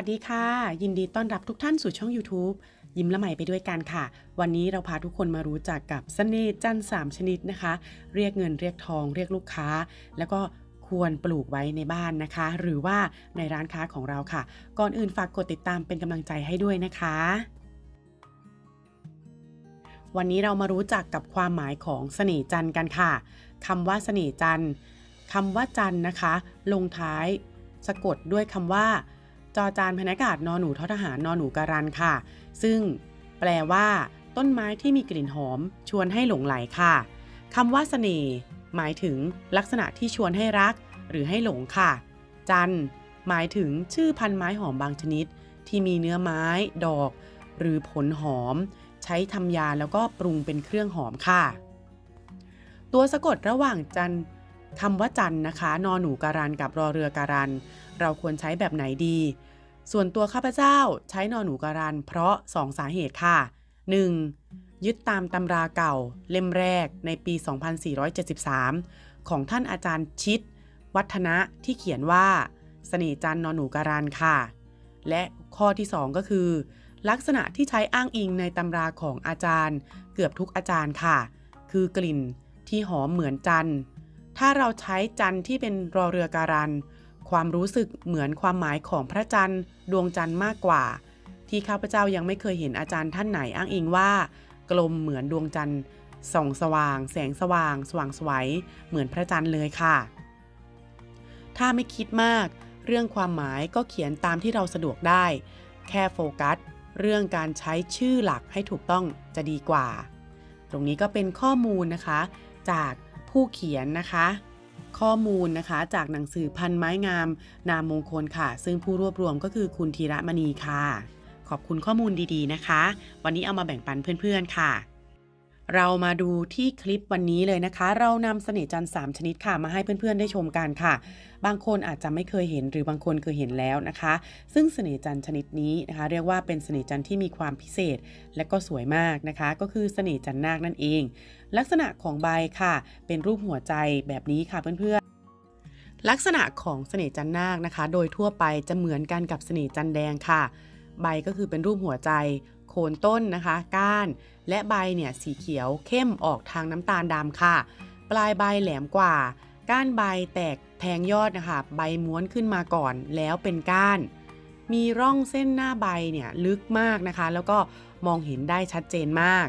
วัสดีค่ะ ยินดีต้อนรับทุกท่านสู่ช่อง YouTube ยิ้มละใหม่ไปด้วยกันค่ะ วันนี้เราพาทุกคนมารู้จักกับเสน่ห์จันทร์สามชนิดนะคะ เรียกเงินเรียกทองเรียกลูกค้า แล้วก็ควรปลูกไว้ในบ้านนะคะ หรือว่าในร้านค้าของเราค่ะ ก่อนอื่นฝากกดติดตามเป็นกำลังใจให้ด้วยนะคะวันนี้เรามารู้จักกับความหมายของเสน่ห์จันทร์กันค่ะคำว่าเสน่ห์จันทร์คำว่าจันทร์นะคะ ลงท้าย สะกดด้วยคำว่า จอจานพนากาศนอหนูทอทหารนอหนูการันค่ะ ซึ่งแปลว่า ต้นไม้ที่มีกลิ่นหอม ชวนให้หลงไหลค่ะคำว่าเสน่ห์หมายถึงลักษณะที่ชวนให้รัก หรือให้หลงค่ะ จันหมายถึงชื่อพันไม้หอมบางชนิด ที่มีเนื้อไม้ ดอก หรือผลหอม ใช้ทำยาแล้วก็ปรุงเป็นเครื่องหอมค่ะ ตัวสะกดระหว่างจันคำว่าจันนะคะ นอหนูการันกับรอเรือการัน เราควรใช้แบบไหนดี ส่วนตัวข้าพเจ้าใช้นอหนูการันเพราะ 2 สาเหตุค่ะ 1. ยึดตามตำราเก่าเล่มแรกในปี 2473 ของท่านอาจารย์ชิด วัฒนะที่เขียนว่าเสน่จันทร์นอหนูการันค่ะ และข้อที่ 2 ก็คือ ลักษณะที่ใช้อ้างอิงในตำราของอาจารย์ เกือบทุกอาจารย์ค่ะ คือกลิ่นที่หอมเหมือนจันถ้าเราใช้จันที่เป็นรอเรือการัน ความรู้สึกเหมือนความหมายของพระจันทร์ ดวงจันทร์มากกว่า ที่ข้าพเจ้ายังไม่เคยเห็นอาจารย์ท่านไหนอ้างอิงว่า กลมเหมือนดวงจันทร์ส่องสว่าง แสงสว่าง สว่างสวยเหมือนพระจันทร์เลยค่ะ ถ้าไม่คิดมาก เรื่องความหมายก็เขียนตามที่เราสะดวกได้ แค่โฟกัส เรื่องการใช้ชื่อหลักให้ถูกต้องจะดีกว่า ตรงนี้ก็เป็นข้อมูลนะคะ จากผู้เขียนนะคะ ข้อมูลนะคะจากหนังสือพันไม้งาม นามมงคลค่ะ ซึ่งผู้รวบรวมก็คือคุณธีระมณีค่ะ ขอบคุณข้อมูลดีๆนะคะ วันนี้เอามาแบ่งปันเพื่อนๆค่ะ เรามาดูที่คลิปวันนี้เลยนะคะ เรานำเสน่ห์จันทร์3ชนิดค่ะ มาให้เพื่อนๆได้ชมกันค่ะ บางคนอาจจะไม่เคยเห็นหรือบางคนเคยเห็นแล้วนะคะ ซึ่งเสน่ห์จันทร์ชนิดนี้นะคะ เรียกว่าเป็นเสน่ห์จันทร์ที่มีความพิเศษ และก็สวยมากนะคะ ก็คือเสน่ห์จันทร์นาคนั่นเอง ลักษณะของใบค่ะ เป็นรูปหัวใจแบบนี้ค่ะเพื่อนๆลักษณะของเสน่ห์จันทร์นาคนะคะ โดยทั่วไปจะเหมือนกันกับเสน่ห์จันทร์แดงค่ะ ใบก็คือเป็นรูปหัวใจ คนต้นนะคะ ก้าน และใบเนี่ยสีเขียวเข้มออกทางน้ำตาลดำค่ะ ปลายใบแหลมกว่า ก้านใบแตกแทงยอดนะคะ ใบม้วนขึ้นมาก่อนแล้วเป็นก้าน มีร่องเส้นหน้าใบเนี่ยลึกมากนะคะ แล้วก็มองเห็นได้ชัดเจนมาก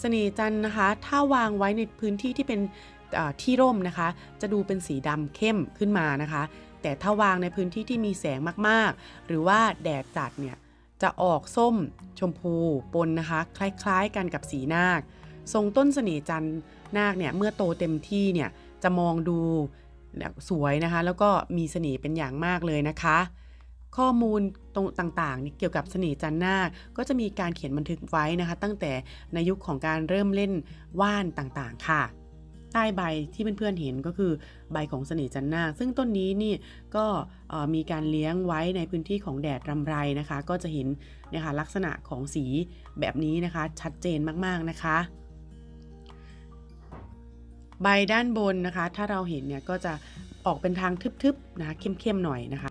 เสน่ห์จันนะคะ ถ้าวางไว้ในพื้นที่ที่เป็นที่ร่มนะคะ จะดูเป็นสีดำเข้มขึ้นมานะคะ แต่ถ้าวางในพื้นที่ที่มีแสงมากๆ หรือว่าแดดจัดเนี่ย จะออกส้มชมพูปนนะคะ คล้ายๆกันกับสีนาค ทรงต้นเสน่จันทนาคเนี่ยเมื่อโตเต็มที่เนี่ยจะมองดูสวยนะคะ แล้วก็มีเสน่ห์เป็นอย่างมากเลยนะคะ ข้อมูลตรงต่างๆนี่เกี่ยวกับเสน่ห์จันนาคก็จะมีการเขียนบันทึกไว้นะคะ ตั้งแต่ในยุคของการเริ่มเล่นว่านต่างๆ ค่ะ ใต้ใบที่เพื่อนๆเห็นก็คือใบของเสน่ห์จันนาคซึ่งต้นนี้นี่ก็มีการเลี้ยงไว้ในพื้นที่ของแดดรำไรนะคะ ก็จะเห็นเนะคะลักษณะของสีแบบนี้นะคะ ชัดเจนมากๆนะคะ ใบด้านบนนะคะ ถ้าเราเห็นเนี่ยก็จะออกเป็นทางทึบๆนะคะเข้มๆหน่อยนะคะ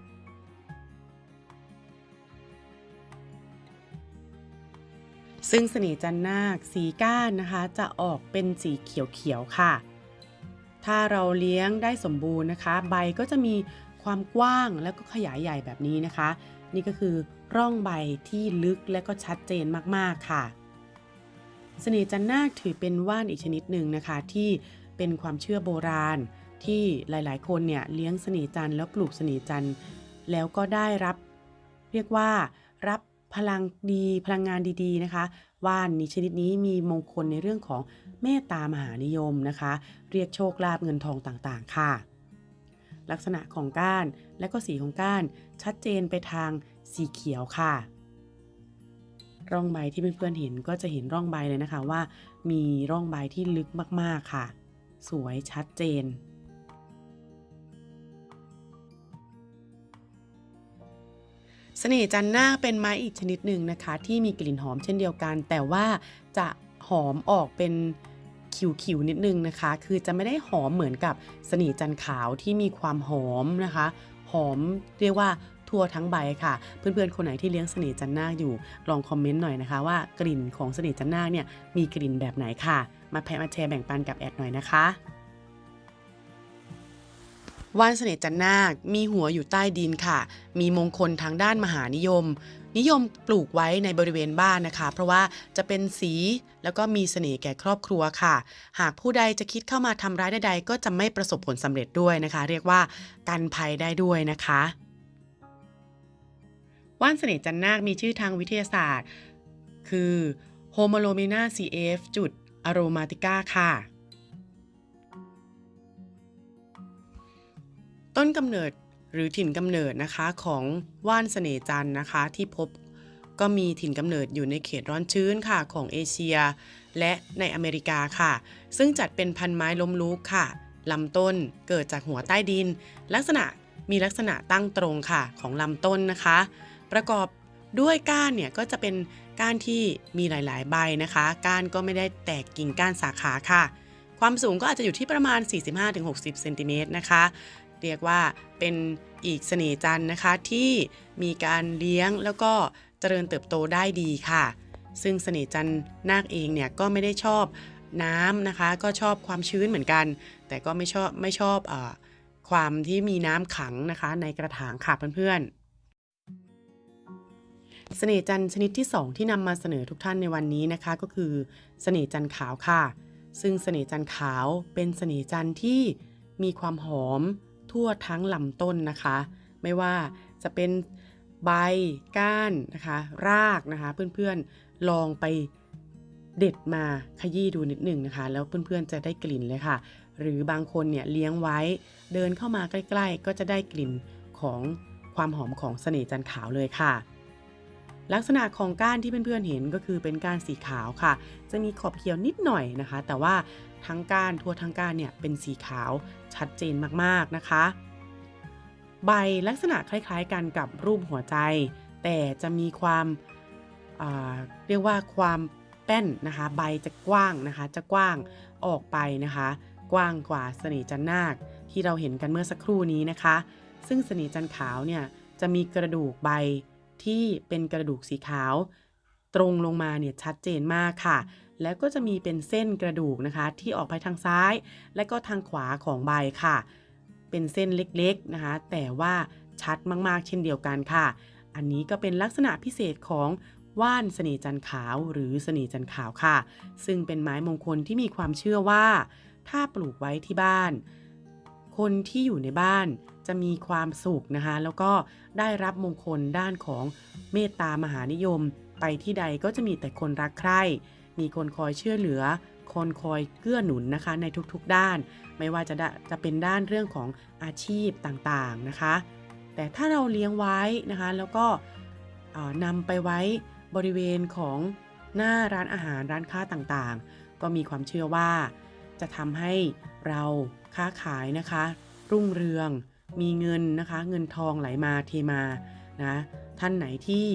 ซึ่งเสน่ห์จันนาคสีก้านนะคะ จะออกเป็นสีเขียวๆค่ะ ถ้าเราเลี้ยงได้สมบูรณ์นะคะ ใบก็จะมีความกว้างแล้วก็ขยายใหญ่แบบนี้นะคะ นี่ก็คือร่องใบที่ลึกและก็ชัดเจนมากๆค่ะเสน่ห์จันนาคถือเป็นว่านอีกชนิดหนึ่งนะคะ ที่เป็นความเชื่อโบราณ ที่หลายๆ คนเนี่ยเลี้ยงเสน่ห์จันแล้วปลูกเสน่ห์จันแล้วก็ได้รับ เรียกว่ารับพลังดีพลังงานดีๆนะคะ ว่านนี้ชนิดนี้มีมงคลในเรื่องของเมตตามหานิยมนะคะ เรียกโชคลาภเงินทองต่างๆ ค่ะ ลักษณะของก้านและก็สีของก้านชัดเจนไปทางสีเขียวค่ะ ร่องใบที่เพื่อนๆเห็นก็จะเห็นร่องใบเลยนะคะว่า มีร่องใบที่ลึกมากๆค่ะ สวยชัดเจน สน่ห์จันทร์นาเป็นไม้อีกชนิดหนึ่งนะคะ ที่มีกลิ่นหอมเช่นเดียวกัน แต่ว่าจะหอมออกเป็นขิวๆนิดนึงนะคะ คือจะไม่ได้หอมเหมือนกับเสน่ห์จันทร์ขาวที่มีความหอมนะคะ หอมเรียกว่าทั่วทั้งใบค่ะ เพื่อนๆ คนไหนที่เลี้ยงเสน่ห์จันนาคอยู่ ลองคอมเมนต์หน่อยนะคะ ว่ากลิ่นของเสน่ห์จันนาคเนี่ยมีกลิ่นแบบไหนค่ะ มาแพะมาแชร์แบ่งปันกับแอดหน่อยนะคะ ว่านเสน่จันนาค มีหัวอยู่ใต้ดินค่ะ มีมงคลทางด้านมหานิยม นิยมปลูกไว้ในบริเวณบ้านนะคะ เพราะว่าจะเป็นสีแล้วก็มีเสน่ห์แก่ครอบครัวค่ะ หากผู้ใดจะคิดเข้ามาทำร้ายใดๆก็จะไม่ประสบผลสำเร็จด้วยนะคะ เรียกว่ากันภัยได้ด้วยนะคะว่านเสน่จันนาค มีชื่อทางวิทยาศาสตร์ คือ h o m o l o m i n a cf จุด aromatica ค่ะ ต้นกำเนิดหรือถิ่นกำเนิดนะคะของว่านเสน่จันนะคะที่พบก็มีถิ่นกำเนิดอยู่ในเขตร้อนชื้นค่ะของเอเชีย และในอเมริกาค่ะ ซึ่งจัดเป็นพันไม้ล้มลุกค่ะลำต้นเกิดจากหัวใต้ดิน ลักษณะมีลักษณะตั้งตรงค่ะของลำต้นนะคะ ประกอบด้วยก้านเนี่ยก็จะเป็นก้านที่มีหลาย ๆ ใบนะคะ ก้านก็ไม่ได้แตกกิ่งก้านสาขาค่ะ ความสูงก็อาจจะอยู่ที่ประมาณ 45-60เซนติเมตรนะคะ เรียกว่าเป็นอีกเสน่ห์จันทร์นะคะที่มีการเลี้ยงแล้วก็เจริญเติบโตได้ดีค่ะ ซึ่งเสน่ห์จันทร์นาคเองเนี่ยก็ไม่ได้ชอบน้ำนะคะ ก็ชอบความชื้นเหมือนกัน แต่ก็ไม่ชอบไม่ชอบเออความที่มีน้ำขังนะคะ ในกระถางค่ะเพื่อนๆเสน่ห์จันทร์ชนิดที่ 2 ที่นำมาเสนอทุกท่านในวันนี้นะคะ ก็คือเสน่ห์จันทร์ขาวค่ะ ซึ่งเสน่ห์จันทร์ขาวเป็นเสน่ห์จันทร์ที่มีความหอม ทั่วทั้งลำต้นนะคะ ไม่ว่าจะเป็นใบก้านนะคะรากนะคะ เพื่อนๆลองไปเด็ดมาขยี้ดูนิดหนึ่งนะคะ แล้วเพื่อนๆจะได้กลิ่นเลยค่ะ หรือบางคนเนี่ยเลี้ยงไว้เดินเข้ามาใกล้ๆ ก็จะได้กลิ่นของความหอมของเสน่ห์จันขาวเลยค่ะ ลักษณะของก้านที่เพื่อนๆเห็นก็คือเป็นก้านสีขาวค่ะ จะมีขอบเขียวนิดหน่อยนะคะ แต่ว่า ทั้งก้านทั่วทั้งก้านเนี่ยเป็นสีขาวชัดเจนมากๆนะคะ ใบลักษณะคล้ายๆกันกับรูปหัวใจ แต่จะมีความเรียกว่าความแป้นนะคะใบจะกว้างนะคะ จะกว้างออกไปนะคะ กว้างกว่าเสน่จันนาคที่เราเห็นกันเมื่อสักครู่นี้นะคะ ซึ่งเสน่จันขาวเนี่ยจะมีกระดูกใบที่เป็นกระดูกสีขาว ตรงลงมาเนี่ยชัดเจนมากค่ะ แล้วก็จะมีเป็นเส้นกระดูกนะคะ ที่ออกไปทางซ้าย และก็ทางขวาของใบค่ะ เป็นเส้นเล็กๆนะคะ แต่ว่าชัดมากๆ เช่นเดียวกันค่ะ อันนี้ก็เป็นลักษณะพิเศษของว่านเสน่จันขาวหรือเสน่จันขาวค่ะ ซึ่งเป็นไม้มงคลที่มีความเชื่อว่า ถ้าปลูกไว้ที่บ้าน คนที่อยู่ในบ้านจะมีความสุขนะคะ แล้วก็ได้รับมงคลด้านของเมตตามหานิยม ไปที่ใดก็จะมีแต่คนรักใคร่ มีคนคอยเชื่อเหลือ คนคอยเกื้อหนุนนะคะในทุกๆด้าน ไม่ว่าจะจะเป็นด้านเรื่องของอาชีพต่างๆนะคะ แต่ถ้าเราเลี้ยงไว้นะคะ แล้วก็นำไปไว้บริเวณของหน้าร้านอาหารร้านค้าต่างๆ ก็มีความเชื่อว่า จะทำให้เราค้าขายนะคะ รุ่งเรือง มีเงินนะคะ เงินทองไหลมาเทมานะท่านไหนที่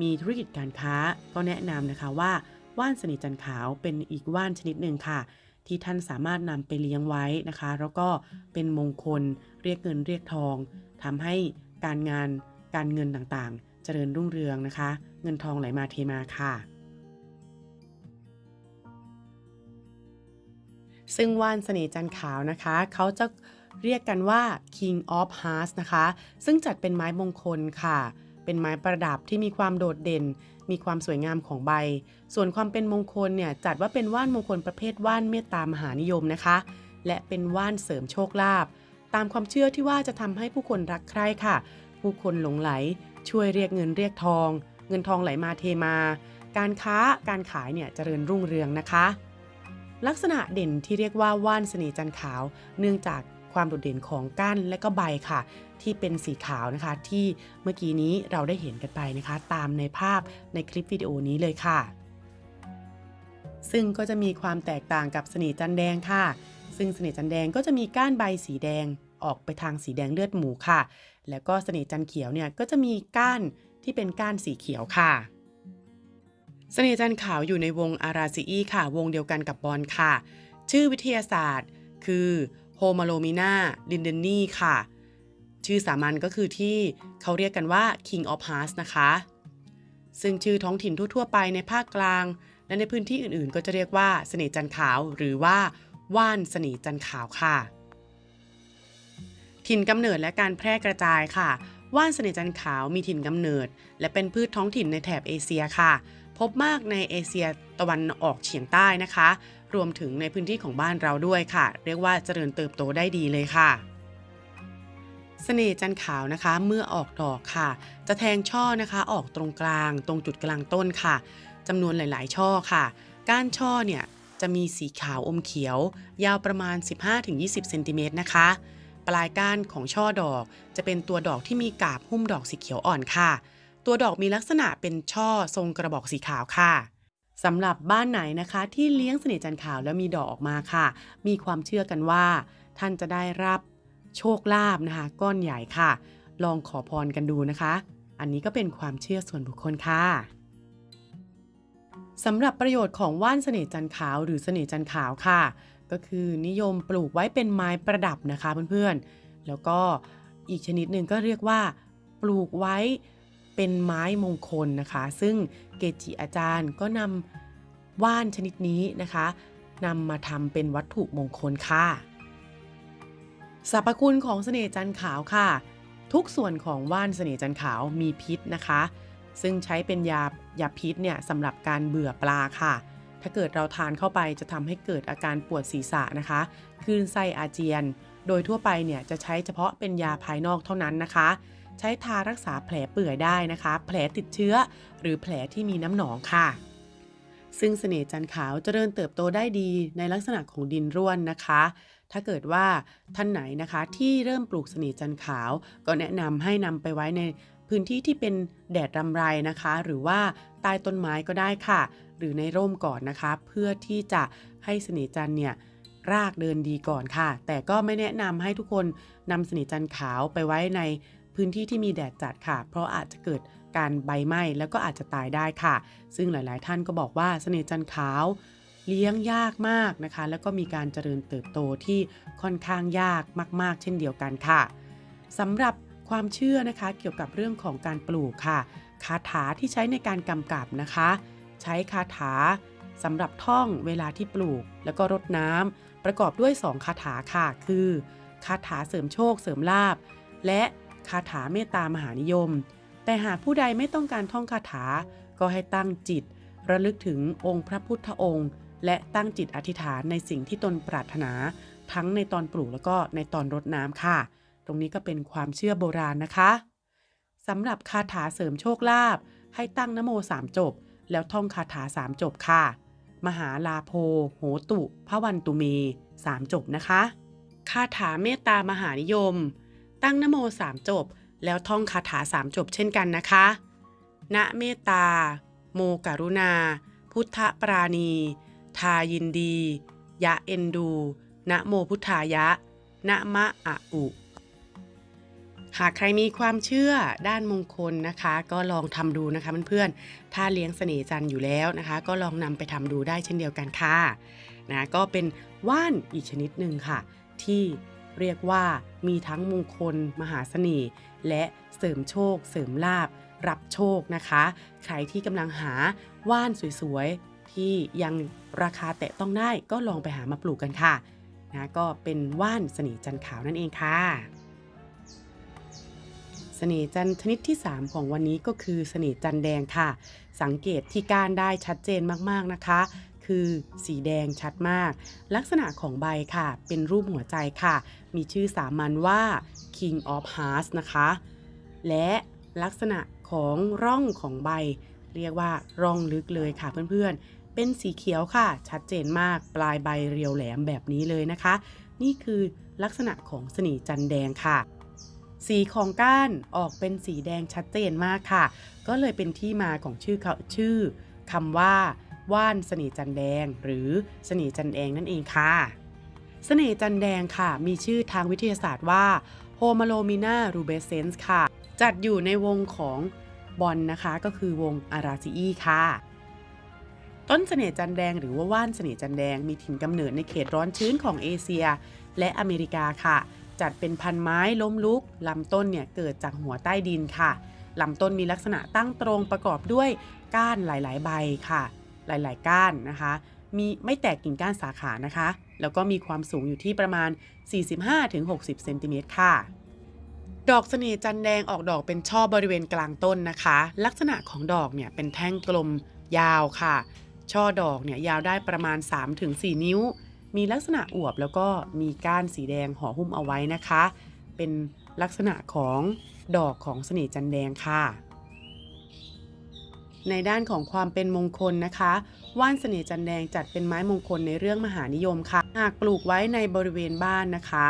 มีธุรกิจการค้าก็แนะนำนะคะว่า ว่านสนิทจันขาวเป็นอีกว่านชนิดหนึ่งค่ะ ที่ท่านสามารถนำไปเลี้ยงไว้นะคะ แล้วก็เป็นมงคล เรียกเงินเรียกทองทำให้การงานการเงินต่างๆ เจริญรุ่งเรืองนะคะ เงินทองไหลมาเทมาค่ะ ซึ่งว่านเสน่ห์จันขาวนะคะ เขาจะเรียกกันว่า King of Hearts นะคะ ซึ่งจัดเป็นไม้มงคลค่ะ เป็นไม้ประดับที่มีความโดดเด่น มีความสวยงามของใบ ส่วนความเป็นมงคลเนี่ยจัดว่าเป็นว่านมงคลประเภทว่านเมตตามหานิยมนะคะ และเป็นว่านเสริมโชคลาภตามความเชื่อที่ว่าจะทำให้ผู้คนรักใคร่ค่ะ ผู้คนหลงไหล ช่วยเรียกเงินเรียกทอง เงินทองไหลมาเทมา การค้าการขายเนี่ยเจริญรุ่งเรืองนะคะ ลักษณะเด่นที่เรียกว่าว่านเสน่จันขาว เนื่องจาก ความโดดเด่นของก้านและก็ใบค่ะ ที่เป็นสีขาวนะคะ ที่เมื่อกี้นี้เราได้เห็นกันไปนะคะ ตามในภาพในคลิปวิดีโอนี้เลยค่ะ ซึ่งก็จะมีความแตกต่างกับสน่ห์จันแดงค่ะ ซึ่งสน่ห์จันแดงก็จะมีก้านใบสีแดงออกไปทางสีแดงเลือดหมูค่ะ แล้วก็สน่ห์จันเขียวเนี่ยก็จะมีก้านที่เป็นก้านสีเขียวค่ะสน่ห์จันขาวอยู่ในวงอาราซีอีค่ะ วงเดียวกันกับบอลค่ะ ชื่อวิทยาศาสตร์ คือ มาโลมินาลินเดนนีค่ะ ชื่อสามัญก็คือที่เขาเรียกกันว่า King of Hearts นะคะ ซึ่งชื่อท้องถิ่นทั่ว ๆ ไปในภาคกลาง และในพื้นที่อื่นๆ ก็จะเรียกว่าเสน่จันขาวหรือว่าว่านเสน่จันขาวค่ะ ถิ่นกำเนิดและการแพร่กระจายค่ะ ว่านเสน่จันขาวมีถิ่นกำเนิด และเป็นพืชท้องถิ่นในแถบเอเชียค่ะ พบมากในเอเชียตะวันออกเฉียงใต้นะคะ รวมถึงในพื้นที่ของบ้านเราด้วยค่ะ เรียกว่าเจริญเติบโตได้ดีเลยค่ะเสน่ห์จันขาวนะคะเมื่อออกดอกค่ะ จะแทงช่อนะคะออกตรงกลาง ตรงจุดกลางต้นค่ะจำนวนหลาย ๆ ช่อค่ะ ก้านช่อเนี่ยจะมีสีขาวอมเขียว ยาวประมาณ 15-20เซนติเมตรนะคะ ปลายก้านของช่อดอก จะเป็นตัวดอกที่มีกาบหุ้มดอกสีเขียวอ่อนค่ะ ตัวดอกมีลักษณะเป็นช่อทรงกระบอกสีขาวค่ะสำหรับบ้านไหนนะคะ ที่เลี้ยงเสน่ห์จันทร์ขาวแล้วมีดอกออกมาค่ะ มีความเชื่อกันว่า ท่านจะได้รับโชคลาภนะคะ ก้อนใหญ่ค่ะ ลองขอพรกันดูนะคะ อันนี้ก็เป็นความเชื่อส่วนบุคคลค่ะสำหรับประโยชน์ของว่านเสน่ห์จันทร์ขาวหรือเสน่ห์จันทร์ขาวค่ะ ก็คือนิยมปลูกไว้เป็นไม้ประดับนะคะเพื่อนๆ แล้วก็อีกชนิดหนึ่งก็เรียกว่า ปลูกไว้ เป็นไม้มงคลนะคะ ซึ่งเกจิอาจารย์ก็นำว่านชนิดนี้นะคะนำมาทำเป็นวัตถุมงคลค่ะสรรพคุณของเสน่ห์จันขาวค่ะ ทุกส่วนของว่านเสน่ห์จันขาวมีพิษนะคะ ซึ่งใช้เป็นยายาพิษเนี่ยสำหรับการเบื่อปลาค่ะ ถ้าเกิดเราทานเข้าไปจะทำให้เกิดอาการปวดศีรษะนะคะคลื่นไส้อาเจียน โดยทั่วไปเนี่ยจะใช้เฉพาะเป็นยาภายนอกเท่านั้นนะคะ ใช้ทารักษาแผลเปื่อยได้นะคะ แผลติดเชื้อ หรือแผลที่มีน้ำหนองค่ะ ซึ่งเสน่ห์จันขาวจเจริญเติบโตได้ดีในลักษณะของดินร่วนนะคะ ถ้าเกิดว่าท่านไหนนะคะที่เริ่มปลูกเสน่ห์จันขาว ก็แนะนำให้นำไปไว้ในพื้นที่ที่เป็นแดดรำไรนะคะ หรือว่าใต้ต้นไม้ก็ได้ค่ะ หรือในร่มก่อนนะคะ เพื่อที่จะให้เสน่ห์จันเนี่ยรากเดินดีก่อนค่ะ แต่ก็ไม่แนะนำให้ทุกคนนำเสน่ห์จันขาวไปไว้ใน พื้นที่ที่มีแดดจัดค่ะ เพราะอาจจะเกิดการใบไหม้แล้วก็อาจจะตายได้ค่ะ ซึ่งหลาย ๆ ท่านก็บอกว่าเสน่ห์จันทร์ขาวเลี้ยงยากมากนะคะ แล้วก็มีการเจริญเติบโตที่ค่อนข้างยากมาก ๆ เช่นเดียวกันค่ะสำหรับความเชื่อนะคะ เกี่ยวกับเรื่องของการปลูกค่ะ คาถาที่ใช้ในการกำกับนะคะ ใช้คาถาสำหรับท่องเวลาที่ปลูก แล้วก็รดน้ำประกอบด้วย 2 คาถาค่ะ คือ คาถาเสริมโชคเสริมลาบและ คาถาเมตตามหานิยม แต่หากผู้ใดไม่ต้องการท่องคาถา ก็ให้ตั้งจิต ระลึกถึงองค์พระพุทธองค์ และตั้งจิตอธิษฐานในสิ่งที่ตนปรารถนา ทั้งในตอนปลูกแล้วก็ในตอนรดน้ำค่ะ ตรงนี้ก็เป็นความเชื่อโบราณนะคะสำหรับคาถาเสริมโชคลาภให้ตั้งนโมสามจบ แล้วท่องคาถาสามจบค่ะ มหาลาโพโหตุพระวันตุเมสามจบนะคะ คาถาเมตตามหานิยม ตั้งนโมสามจบ แล้วท่องคาถาสามจบเช่นกันนะคะ ณเมตตา โมกรุณา พุทธปราณี ทายินดี ยะเอ็นดูนะโมพุทธายะนะมะอะอุ หากใครมีความเชื่อด้านมงคลนะคะ ก็ลองทำดูนะคะเพื่อนๆ ถ้าเลี้ยงเสน่จันอยู่แล้วนะคะ ก็ลองนำไปทำดูได้เช่นเดียวกันค่ะนะก็เป็นว่านอีกชนิดหนึ่งค่ะ ที่ เรียกว่ามีทั้งมงคล มหาเสน่ห์และเสริมโชค เสริมลาบ รับโชคนะคะ ใครที่กำลังหาว่านสวยๆ ที่ยังราคาแตะต้องได้ก็ลองไปหามาปลูกกันค่ะนะก็เป็นว่านเสน่ห์จันขาวนั่นเองค่ะเสน่ห์จันชนิดที่ 3 ของวันนี้ก็คือเสน่ห์จันแดงค่ะ สังเกตที่ก้านได้ชัดเจนมากๆนะคะ คือ สีแดงชัดมาก ลักษณะของใบค่ะ เป็นรูปหัวใจค่ะ มีชื่อสามัญว่า King of Hearts นะคะ และลักษณะของร่องของใบ เรียกว่าร่องลึกเลยค่ะเพื่อนๆ เป็นสีเขียวค่ะ ชัดเจนมาก ปลายใบเรียวแหลมแบบนี้เลยนะคะ นี่คือลักษณะของสน่ห์จันแดงค่ะสีของก้านออกเป็นสีแดงชัดเจนมากค่ะ ก็เลยเป็นที่มาของชื่อชื่อคำว่า ว่านเสน่จันแดง หรือเสน่จันแดงนั่นเองค่ะเสน่จันแดงค่ะ มีชื่อทางวิทยาศาสตร์ว่า h o m a l o m i n a rubescens ค่ะ จัดอยู่ในวงของบอลนะคะก็คือวงอาราซีอีค่ะ ต้นเสน่จันแดงหรือว่าว่านเสน่จันแดงมีถิ่นกำเนิดในเขตร้อนชื้นของเอเชีย และอเมริกาค่ะ จัดเป็นพันไม้ล้มลุกลำต้นเนี่ยเกิดจากหัวใต้ดินค่ะลำต้นมีลักษณะตั้งตรงประกอบด้วยก้านหลาย ๆ ใบค่ะ หลาย ๆ ก้านนะคะ มีไม่แตกกิ่งก้านสาขานะคะ แล้วก็มีความสูงอยู่ที่ประมาณ 45-60 เซนติเมตรค่ะ ดอกเสน่ห์จันแดงออกดอกเป็นช่อบริเวณกลางต้นนะคะ ลักษณะของดอกเนี่ยเป็นแท่งกลมยาวค่ะ ช่อดอกเนี่ยยาวได้ประมาณ 3-4 นิ้ว มีลักษณะอวบแล้วก็มีก้านสีแดงห่อหุ้มเอาไว้นะคะ เป็นลักษณะของดอกของเสน่ห์จันแดงค่ะ ในด้านของความเป็นมงคลนะคะว่านเสน่ห์จันแดงจัดเป็นไม้มงคลในเรื่องมหานิยมค่ะ หากปลูกไว้ในบริเวณบ้านนะคะ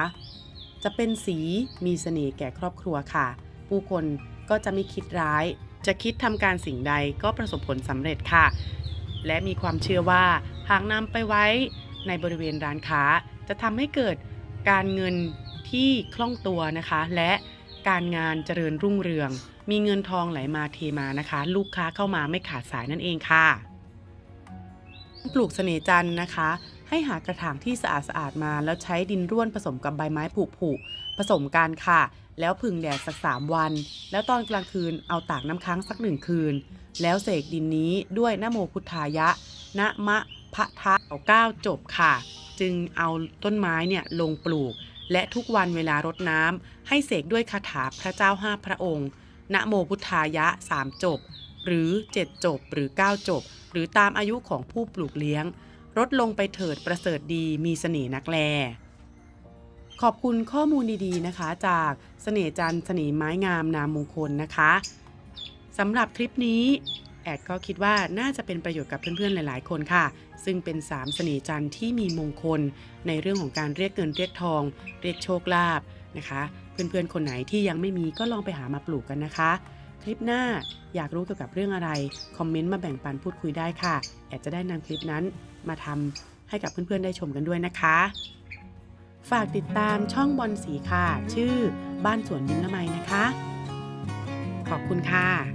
จะเป็นสีมีเสน่ห์แก่ครอบครัวค่ะ ผู้คนก็จะไม่คิดร้าย จะคิดทำการสิ่งใดก็ประสบผลสำเร็จค่ะ และมีความเชื่อว่าหากนำไปไว้ในบริเวณร้านค้า จะทำให้เกิดการเงินที่คล่องตัวนะคะ และการงานเจริญรุ่งเรือง มีเงินทองไหลมาเทมานะคะ ลูกค้าเข้ามาไม่ขาดสายนั่นเองค่ะ ปลูกเสน่จันนะคะ ให้หากระถางที่สะอาดสะอาดมา แล้วใช้ดินร่วนผสมกับใบไม้ผุผุผสมกันค่ะ แล้วพึ่งแดดสักสามวัน แล้วตอนกลางคืนเอาตากน้ำค้างสักหนึ่งคืน แล้วเสกดินนี้ด้วยนโมพุทธายะนะมะพะทะเอาเก้าจบค่ะ จึงเอาต้นไม้เนี่ยลงปลูก และทุกวันเวลารดน้ำให้เสกด้วยคาถาพระเจ้าห้าพระองค์ นะโมพุทธายะสามจบ หรือ 7 จบหรือ 9 จบ หรือตามอายุของผู้ปลูกเลี้ยงลดลงไปเถิดประเสริฐดีมีเสน่ห์นักแล ขอบคุณข้อมูลดีๆนะคะ จากเสน่ห์จันเสน่ห์ไม้งามนามมงคลนะคะสำหรับคลิปนี้แอดก็คิดว่าน่าจะเป็นประโยชน์กับเพื่อนๆหลาย ๆ คนค่ะ ซึ่งเป็น3เสน่ห์จันทร์ที่มีมงคล ในเรื่องของการเรียกเงินเรียกทอง เรียกโชคลาภ นะคะ เพื่อนๆ คนไหนที่ยังไม่มีก็ลองไปหามาปลูกกันนะคะ คลิปหน้าอยากรู้เกี่ยวกับเรื่องอะไร คอมเมนต์มาแบ่งปันพูดคุยได้ค่ะแอาจะได้นำคลิปนั้นมาทำให้กับเพื่อนๆ ได้ชมกันด้วยนะคะ ฝากติดตามช่องบอลสีค่ะ ชื่อบ้านสวนยิ้มละไมนะคะ ขอบคุณค่ะ